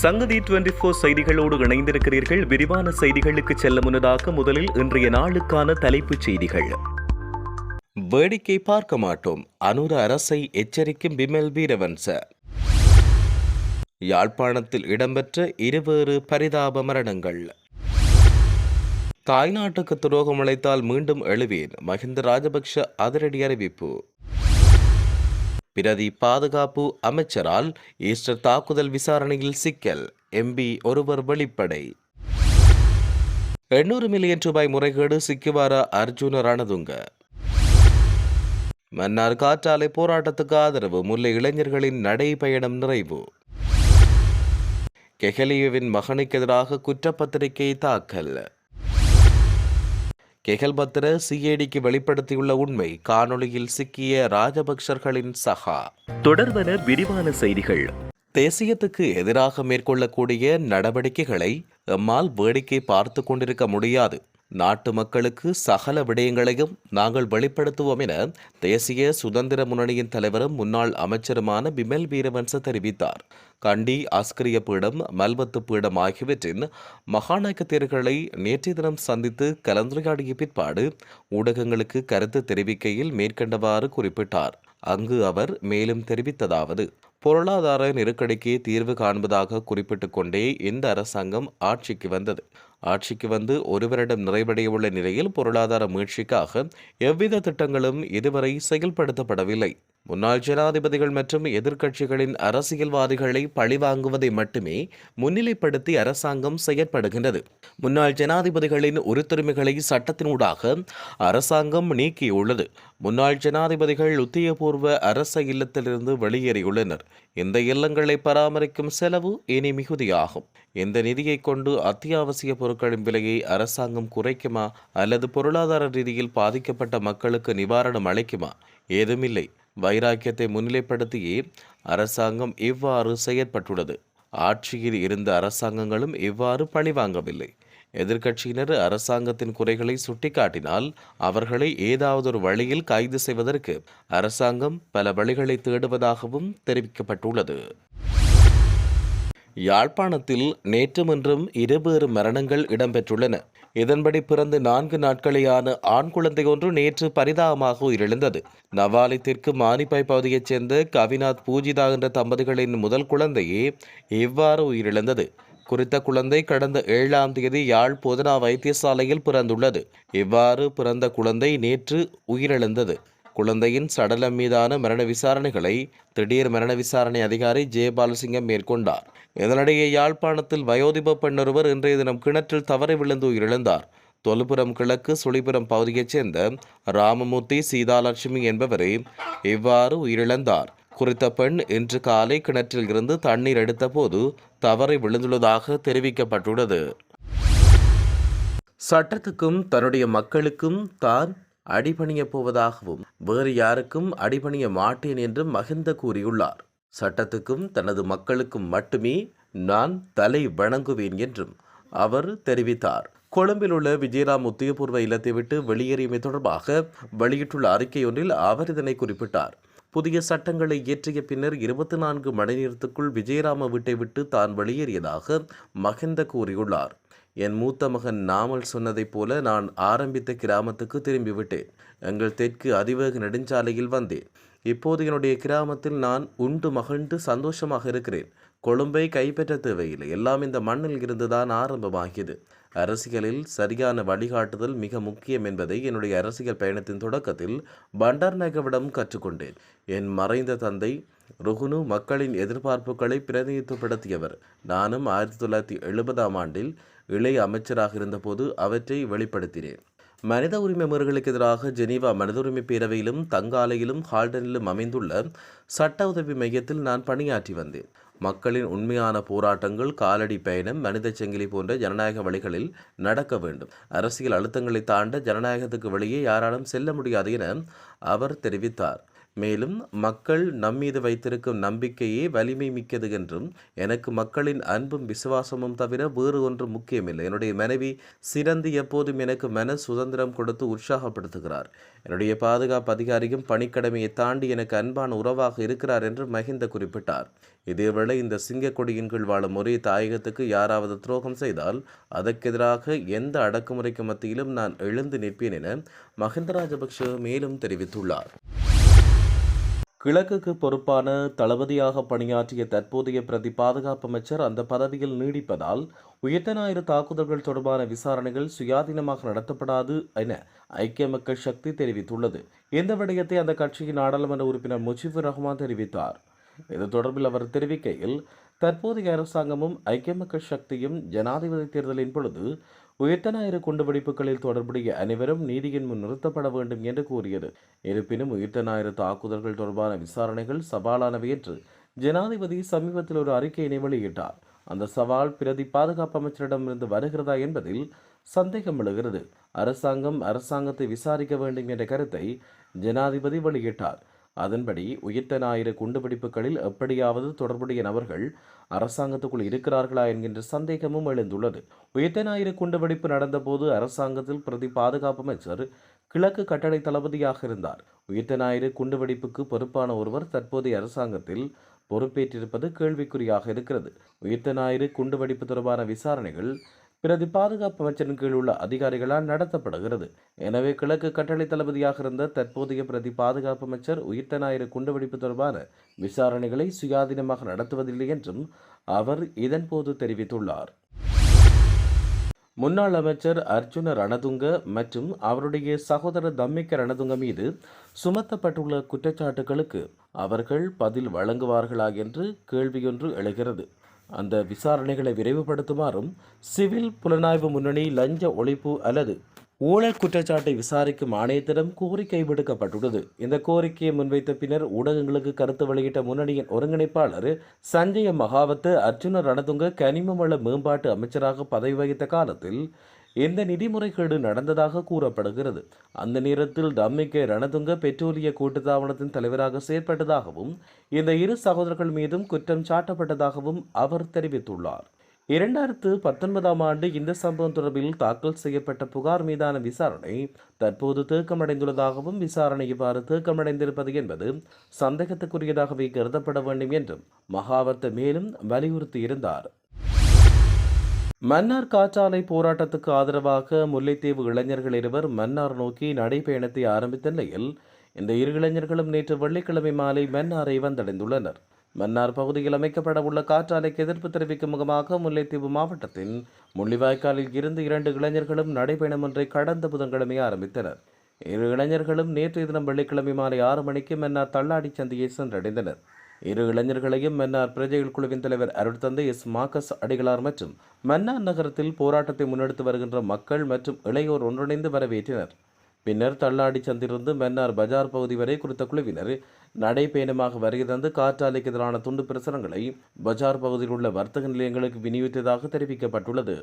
சங்கதி twenty four செய்திகளோடு இணைந்திருக்கிறீர்கள். விரிவான செய்திகளுக்கு செல்ல முன்னதாக முதலில் இன்றைய நாளுக்கான தலைப்புச் செய்திகள். வேடிக்கை பார்க்க மாட்டோம். அனுர அரசை எச்சரிக்கும் பிமல் வீரவன்ச. யாழ்ப்பாணத்தில் இடம்பெற்ற இருவேறு பரிதாப மரணங்கள். தாய்நாட்டுக்கு துரோகம் அழைத்தால் மீண்டும் எழுவேன். மஹிந்த ராஜபக்ஷ அதிரடி அறிவிப்பு. பிரதி பாதுகாப்பு அமைச்சரால் ஈஸ்டர் தாக்குதல் விசாரணையில் சிக்கல். எம்பி ஒருவர் வெளிப்படை. எண்ணூறு மில்லியன் ரூபாய் முறைகேடு சிக்குவார அர்ஜுன ரணதுங்க? மன்னார் காற்றாலை போராட்டத்துக்கு ஆதரவு முல்லை இளைஞர்களின் நடைபயணம் நிறைவு. கெஹலியுவின் மகனுக்கு எதிராக குற்றப்பத்திரிகை தாக்கல். கெகல்பத்திர சிஏடிக்கு வெளிப்படுத்தியுள்ள உண்மை காணொளியில் சிக்கிய ராஜபக்சர்களின் சகா. தொடர்வன விரிவான செய்திகள். தேசியத்துக்கு எதிராக மேற்கொள்ளக்கூடிய நடவடிக்கைகளை எம்மால் வேடிக்கை பார்த்து கொண்டிருக்க முடியாது. நாட்டு மக்களுக்கு சகல விடயங்களையும் நாங்கள் வெளிப்படுத்துவோம் என தேசிய சுதந்திர முன்னணியின் தலைவரும் முன்னாள் அமைச்சருமான பிமல் வீரவன்ச தெரிவித்தார். கண்டி ஆஸ்கிரிய பீடம் மல்வத்து பீடம் ஆகியவற்றின் மகாநாயக்க தேர்களை நேற்றைய தினம் சந்தித்து கலந்துரையாடிய பிற்பாடு ஊடகங்களுக்கு கருத்து தெரிவிக்கையில் மேற்கண்டவாறு குறிப்பிட்டார். அங்கு அவர் மேலும் தெரிவித்ததாவது பொருளாதார நெருக்கடிக்கு தீர்வு காண்பதாக குறிப்பிட்டு கொண்டே இந்த அரசாங்கம் ஆட்சிக்கு வந்தது. ஆட்சிக்கு வந்து ஒரு வருடம் நிறைவடையவுள்ள நிலையில் பொருளாதார மீட்சிக்காக எவ்வித திட்டங்களும் இதுவரை செயல்படுத்தப்படவில்லை. முன்னாள் ஜனாதிபதிகள் மற்றும் எதிர்க்கட்சிகளின் அரசியல்வாதிகளை பழிவாங்குவதை மட்டுமே முன்னிலைப்படுத்தி அரசாங்கம் செயற்படுகின்றது. முன்னாள் ஜனாதிபதிகளின் உரித்துரிமைகளை சட்டத்தினூடாக அரசாங்கம் நீக்கியுள்ளது. முன்னாள் ஜனாதிபதிகள் உத்தியபூர்வ அரச இல்லத்திலிருந்து வெளியேறியுள்ளனர். இந்த இல்லங்களை பராமரிக்கும் செலவு இனி மிகுதியாகும். இந்த நிதியை கொண்டு அத்தியாவசிய பொருட்களின் விலையை அரசாங்கம் குறைக்குமா அல்லது பொருளாதார ரீதியில் பாதிக்கப்பட்ட மக்களுக்கு நிவாரணம் அளிக்குமா? ஏதுமில்லை. வைராக்கியத்தை முன்னிலைப்படுத்தியே அரசாங்கம் இவ்வாறு செயற்பட்டுள்ளது. ஆட்சியில் இருந்த அரசாங்கங்களும் இவ்வாறு பழிவாங்கவில்லை எதிர்க்கட்சியினர் அரசாங்கத்தின் குறைகளை சுட்டிக்காட்டினால் அவர்களை ஏதாவது ஒரு வழியில் கைது செய்வதற்கு அரசாங்கம் பல வழிகளை தேடுவதாகவும் தெரிவிக்கப்பட்டுள்ளது. யாழ்ப்பாணத்தில் நேற்று இன்றும் இருவேறு மரணங்கள் இடம்பெற்றுள்ளன. இதன்படி பிறந்து நான்கு நாட்களேயான ஆண் குழந்தை ஒன்று நேற்று பரிதாபமாக உயிரிழந்தது. நவாலி தெற்கு மானிப்பாய் பகுதியைச் சேர்ந்த கவிநாத் பூஜிதா என்ற தம்பதிகளின் முதல் குழந்தையே இவ்வாறு உயிரிழந்தது. குறித்த குழந்தை கடந்த ஏழாம் தேதி யாழ் போதனா வைத்தியசாலையில் பிறந்துள்ளது. இவ்வாறு பிறந்த குழந்தை நேற்று உயிரிழந்தது. குழந்தையின் சடலம் மீதான மரண விசாரணைகளை திடீர் மரண விசாரணை அதிகாரி ஜெயபாலசிங்கம் மேற்கொண்டார். இதனிடையே யாழ்ப்பாணத்தில் வயோதிப பெண்ணொருவர் இன்றைய தினம் கிணற்றில் தவறி விழுந்து உயிரிழந்தார். தொல்புரம் கிழக்கு சுழிபுரம் பகுதியைச் சேர்ந்த ராமமூர்த்தி சீதாலட்சுமி என்பவரே இவ்வாறு உயிரிழந்தார். குறித்த பெண் இன்று காலை கிணற்றில் இருந்து தண்ணீர் எடுத்தபோது தவறி விழுந்துள்ளதாக தெரிவிக்கப்பட்டுள்ளது. சட்டத்துக்கும் தன்னுடைய மக்களுக்கும் தான் அடிபணியப் போவதாகவும் வேறு யாருக்கும் அடிபணிய மாட்டேன் என்றும் மகிந்த கூறியுள்ளார். சட்டத்துக்கும் தனது மக்களுக்கும் மட்டுமே நான் தலை வணங்குவேன் என்றும் அவர் தெரிவித்தார். கொழும்பில் உள்ள விஜயராம் உத்தியபூர்வ இல்லத்தை விட்டு வெளியேறியமை தொடர்பாக வெளியிட்டுள்ள அறிக்கை ஒன்றில் அவர் இதனை குறிப்பிட்டார். புதிய சட்டங்களை இயற்றிய பின்னர் இருபத்தி நான்கு மணி நேரத்துக்குள் விஜயராம வீட்டை விட்டு தான் வெளியேறியதாக மகிந்த கூறியுள்ளார். என் மூத்த மகன் நாமல் சொன்னதைப் போல நான் ஆரம்பித்த கிராமத்துக்கு திரும்பிவிட்டேன். எங்கள் தெற்கு அதிவேக நெடுஞ்சாலையில் வந்தேன். இப்போது என்னுடைய கிராமத்தில் நான் உண்டு மகிழ்ந்து சந்தோஷமாக இருக்கிறேன். கொழும்பை கைப்பற்ற தேவையில்லை. எல்லாம் இந்த மண்ணில் இருந்துதான் ஆரம்பமாகியது. அரசியலில் சரியான வழிகாட்டுதல் மிக முக்கியம் என்பதை என்னுடைய அரசியல் பயணத்தின் தொடக்கத்தில் பண்டார்நாயகவிடம் கற்றுக்கொண்டேன். என் மறைந்த தந்தை ருகுனு மக்களின் எதிர்பார்ப்புகளை பிரதிநிதித்துவப்படுத்தியவர். நானும் ஆயிரத்தி தொள்ளாயிரத்தி எழுபதாம் ஆண்டில் இளைய அமைச்சராக இருந்தபோது அவற்றை வெளிப்படுத்தினேன். மனித உரிமை முறைகளுக்கு எதிராக ஜெனீவா மனித உரிமை பேரவையிலும் தங்காலையிலும் ஹால்டனிலும் அமைந்துள்ள சட்ட உதவி மையத்தில் நான் பணியாற்றி வந்தேன். மக்களின் உண்மையான போராட்டங்கள் காலடி பயணம் மனித சங்கிலி போன்ற ஜனநாயக வழிகளில் நடக்க வேண்டும். அரசியல் அழுத்தங்களை தாண்ட ஜனநாயகத்துக்கு வெளியே யாராலும் செல்ல முடியாது என அவர் தெரிவித்தார். மேலும் மக்கள் நம்மீது வைத்திருக்கும் நம்பிக்கையே வலிமை மிக்கது என்றும் எனக்கு மக்களின் அன்பும் விசுவாசமும் தவிர வேறு ஒன்றும் முக்கியமில்லை. என்னுடைய மனைவி சிறந்து எப்போதும் எனக்கு மன சுதந்திரம் கொடுத்து உற்சாகப்படுத்துகிறார். என்னுடைய பாதுகாப்பு அதிகாரியும் பணிக்கடமையை தாண்டி எனக்கு அன்பான உறவாக இருக்கிறார் என்று மஹிந்த குறிப்பிட்டார். இதேவேளை இந்த சிங்கக்கொடியின் கீழ் வாழும் ஒரே தாயகத்துக்கு யாராவது துரோகம் செய்தால் அதற்கெதிராக எந்த அடக்குமுறைக்கு மத்தியிலும் நான் எழுந்து நிற்பேன் என மஹிந்த ராஜபக்ஷ மேலும் தெரிவித்துள்ளார். கிழக்குக்கு பொறுப்பான தளபதியாக பணியாற்றிய தற்போதைய பிரதி பாதுகாப்பு அமைச்சர் அந்த பதவியில் நீடிப்பதால் உயர்த்த ஞாயிறு தாக்குதல்கள் தொடர்பான விசாரணைகள் சுயாதீனமாக நடத்தப்படாது என ஐக்கிய மக்கள் சக்தி தெரிவித்துள்ளது. இந்த விடயத்தை அந்த கட்சியின் நாடாளுமன்ற உறுப்பினர் முஜிபுர் ரஹ்மான் தெரிவித்தார். இது தொடர்பில் அவர் தெரிவிக்கையில் தற்போதைய அரசாங்கமும் ஐக்கிய மக்கள் சக்தியும் ஜனாதிபதி தேர்தலின் பொழுது உயர்த்த ஞாயிறு குண்டுவெடிப்புகளில் தொடர்புடைய அனைவரும் நீதியின் முன் நிறுத்தப்பட வேண்டும் என்று கூறியது. இருப்பினும் உயிர்த்த ஞாயிறு தாக்குதல்கள் தொடர்பான விசாரணைகள் சவாலானவை என்று ஜனாதிபதி சமீபத்தில் ஒரு அறிக்கையினை வெளியிட்டார். அந்த சவால் பிரதி பாதுகாப்பு அமைச்சரிடமிருந்து வருகிறதா என்பதில் சந்தேகம் எழுகிறது. அரசாங்கம் அரசாங்கத்தை விசாரிக்க வேண்டும் என்ற கருத்தை ஜனாதிபதி வெளியிட்டார். அதன்படி உயிர்த்த ஞாயிறு குண்டுபிடிப்புகளில் எப்படியாவது தொடர்புடைய நபர்கள் அரசாங்கத்துக்குள் இருக்கிறார்களா என்கின்ற சந்தேகமும் எழுந்துள்ளது. உயிர்த்த ஞாயிறு குண்டுவெடிப்பு நடந்தபோது அரசாங்கத்தில் பிரதி பாதுகாப்பு அமைச்சர் கிழக்கு கட்டளை தளபதியாக இருந்தார். உயிர்த்த ஞாயிறு குண்டுவெடிப்புக்கு பொறுப்பான ஒருவர் தற்போதைய அரசாங்கத்தில் பொறுப்பேற்றிருப்பது கேள்விக்குறியாக இருக்கிறது. உயிர்த்த ஞாயிறு குண்டுவெடிப்பு தொடர்பான விசாரணைகள் பிரதி பாதுகாப்பு அமைச்சரின் கீழ் உள்ள அதிகாரிகளால் நடத்தப்படுகிறது. எனவே கிழக்கு கட்டளை தளபதியாக இருந்த தற்போதைய பிரதி பாதுகாப்பு அமைச்சர் உயிர்த்த ஞாயிறு குண்டுவெடிப்பு தொடர்பான விசாரணைகளை சுயாதீனமாக நடத்துவதில்லை என்றும் அவர் இதன்போது தெரிவித்துள்ளார். முன்னாள் அமைச்சர் அர்ஜுன ரணதுங்க மற்றும் அவருடைய சகோதரர் தம்மிக்க ரணதுங்க மீது சுமத்தப்பட்டுள்ள குற்றச்சாட்டுகளுக்கு அவர்கள் பதில் வழங்குவார்களா என்று கேள்வியொன்று எழுகிறது. அந்த விசாரணைகளை விரைவுபடுத்துமாறும் சிவில் புலனாய்வு முன்னணி லஞ்ச ஒழிப்பு அல்லது ஊழல் குற்றச்சாட்டை விசாரிக்கும் ஆணையத்திடம் கோரிக்கை விடுக்கப்பட்டுள்ளது. இந்த கோரிக்கையை முன்வைத்த பின்னர் ஊடகங்களுக்கு கருத்து வெளியிட்ட முன்னணியின் ஒருங்கிணைப்பாளர் சஞ்சய மகாவத் அர்ஜுன ரணதுங்க கனிம வள மேம்பாட்டு அமைச்சராக பதவி வகித்த காலத்தில் இந்த நிதி முறைகேடு நடந்ததாக கூறப்படுகிறது. அந்த நேரத்தில் தம்மிக்க ரணதுங்க பெட்ரோலிய கூட்டுத்தாபனத்தின் தலைவராக செயற்பட்டதாகவும் இந்த இரு சகோதரர்கள் மீதும் குற்றம் சாட்டப்பட்டதாகவும் அவர் தெரிவித்துள்ளார். இரண்டாயிரத்து பத்தொன்பதாம் ஆண்டு இந்த சம்பவம் தொடர்பில் தாக்கல் செய்யப்பட்ட புகார் மீதான விசாரணை தற்போது தேக்கமடைந்துள்ளதாகவும் விசாரணை இவ்வாறு தேக்கமடைந்திருப்பது என்பது சந்தேகத்துக்குரியதாகவே கருதப்பட வேண்டும் என்றும் மகாவர்த்த மேலும் வலியுறுத்தியிருந்தார். மன்னார் காற்றாலை போராட்டத்துக்கு ஆதரவாக முல்லைத்தீவு இளைஞர்கள் இருவர் மன்னார் நோக்கி நடைபயணத்தை ஆரம்பித்த நிலையில் இந்த இரு இளைஞர்களும் நேற்று வெள்ளிக்கிழமை மாலை மன்னாரை வந்தடைந்துள்ளனர். மன்னார் பகுதியில் அமைக்கப்பட உள்ள காற்றாலைக்கு எதிர்ப்பு தெரிவிக்கும் முகமாக முல்லைத்தீவு மாவட்டத்தின் முள்ளிவாய்க்காலில் இருந்து இரண்டு இளைஞர்களும் நடைபயணம் ஒன்றை கடந்த புதன்கிழமை ஆரம்பித்தனர். இரு இளைஞர்களும் நேற்றைய தினம் வெள்ளிக்கிழமை மாலை ஆறு மணிக்கு மன்னார் தள்ளாடி சந்தையை சென்றடைந்தனர். இரு இளைஞர்களையும் மன்னார் பிரஜைகள் குழுவின் தலைவர் அருட்தந்தை எஸ் மார்க்கஸ் அடிகளார் மற்றும் மன்னார் நகரத்தில் போராட்டத்தை முன்னெடுத்து வருகின்ற மக்கள் மற்றும் இளையோர் ஒன்றிணைந்து வரவேற்றினர். பின்னர் தள்ளாடி சந்திலிருந்து மன்னார் பஜார் பகுதி வரை குறித்த குழுவினர் நடைபயணமாக வருகை தந்து காற்றாலைக்கு எதிரான துண்டு பிரசுரங்களை பஜார் பகுதியில் உள்ள வர்த்தக நிலையங்களுக்கு விநியோகித்ததாக தெரிவிக்கப்பட்டுள்ளது.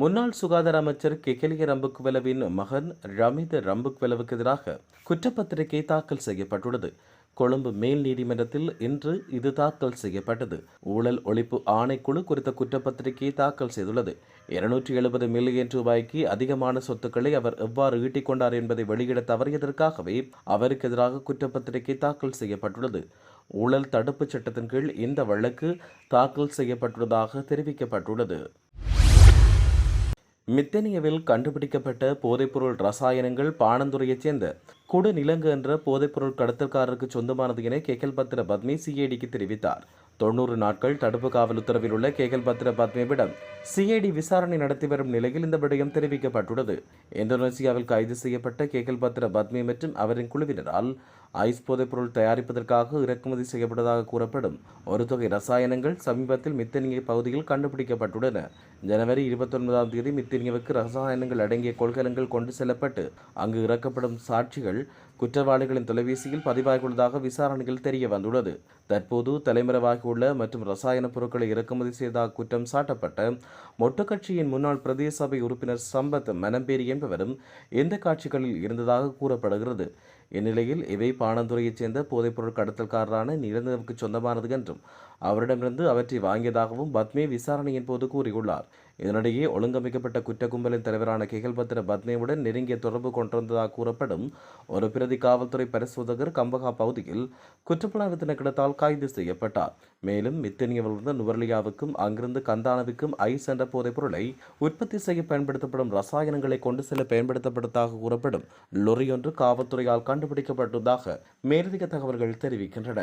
முன்னாள் சுகாதார அமைச்சர் கெகலிய ரம்புக்வெலவின் மகன் ரமித் ரம்புக்வெலவுக்கு எதிராக குற்றப்பத்திரிகை தாக்கல் செய்யப்பட்டுள்ளது. கொழும்பு மேல் நீதிமன்றத்தில் இன்று இது தாக்கல் செய்யப்பட்டது. ஊழல் ஒழிப்பு ஆணைக்குழு குறித்த குற்றப்பத்திரிகையை தாக்கல் செய்துள்ளது. இருநூற்றி எழுபது மில்லியன் ரூபாய்க்கு அதிகமான சொத்துக்களை அவர் எவ்வாறு ஈட்டிக்கொண்டார் என்பதை வெளியிட தவறியதற்காகவே அவருக்கு எதிராக குற்றப்பத்திரிகை தாக்கல் செய்யப்பட்டுள்ளது. ஊழல் தடுப்புச் சட்டத்தின் கீழ் இந்த வழக்கு தாக்கல் செய்யப்பட்டுள்ளதாக தெரிவிக்கப்பட்டுள்ளது. மித்தனியவில் கண்டுபிடிக்கப்பட்ட போதைப்பொருள் ரசாயனங்கள் பாணந்துறையைச் சேர்ந்த குடுநிலங்கு என்ற போதைப்பொருள் கடத்தல்காரருக்கு சொந்தமானது என கேக்கல் பத்திர பத்மி சிஐடிக்கு தெரிவித்தார். தொண்ணூறு நாட்கள் தடுப்பு காவல் உத்தரவில் உள்ள கேகல் பத்திர பத்மேவிடம் சிஐடி விசாரணை நடத்தி வரும் நிலையில் இந்த விடயம் தெரிவிக்கப்பட்டுள்ளது. இந்தோனேசியாவில் கைது செய்யப்பட்ட கேகல் பத்திர பத்மி மற்றும் அவரின் குழுவினரால் ஐஸ் போதைப்பொருள் தயாரிப்பதற்காக இறக்குமதி செய்யப்பட்டதாக கூறப்படும். ஒரு தொகை ரசாயனங்கள் சமீபத்தில் மித்தனிய பகுதியில் கண்டுபிடிக்கப்பட்டுள்ளன. ஜனவரி இருபத்தொன்பதாம் தேதி மித்தனியவுக்கு ரசாயனங்கள் அடங்கிய கொள்கலங்கள் கொண்டு செல்லப்பட்டு அங்கு இறக்கப்படும் சாட்சிகள் குற்றவாளிகளின் தொலைபேசியில் பதிவாகியுள்ளதாக விசாரணையில் தெரிய வந்துள்ளது தற்போது தலைமறைவாகியுள்ள மற்றும் ரசாயன பொருட்களை இறக்குமதி செய்ததாக குற்றம் சாட்டப்பட்ட மொட்டு கட்சியின் முன்னாள் பிரதேச சபை உறுப்பினர் சம்பத் மனம்பேரி என்பவரும் இந்த காட்சிகளில் இருந்ததாக கூறப்படுகிறது. இந்நிலையில் இவை பாணந்துறையைச் சேர்ந்த போதைப்பொருள் கடத்தல்காரரான நிரந்தரவுக்கு சொந்தமானது என்றும் அவரிடமிருந்து அவற்றை வாங்கியதாகவும் பத்மே விசாரணையின் போது கூறியுள்ளார். இதனிடையே ஒழுங்கமைக்கப்பட்ட குற்ற கும்பலின் தலைவரான கிகல்பத்திர பத்னேவுடன் நெருங்கிய தொடர்பு கொண்டிருந்ததாக கூறப்படும் ஒரு பிரதி காவல்துறை பரிசோதகர் கம்பகா பகுதியில் குற்றப்புலனாய்வு திணைக்களத்தால் கைது செய்யப்பட்டார். மேலும் மித்தனியவிலிருந்து நுவர்லியாவுக்கும் அங்கிருந்து கந்தானவுக்கும் ஐஸ் என்ற போதைப் பொருளை உற்பத்தி செய்ய பயன்படுத்தப்படும் ரசாயனங்களை கொண்டு செல்ல பயன்படுத்தப்பட்டதாக கூறப்படும். லொரி ஒன்று காவல்துறையால் கண்டுபிடிக்கப்பட்டதாக மேலதிக தகவல்கள் தெரிவிக்கின்றன.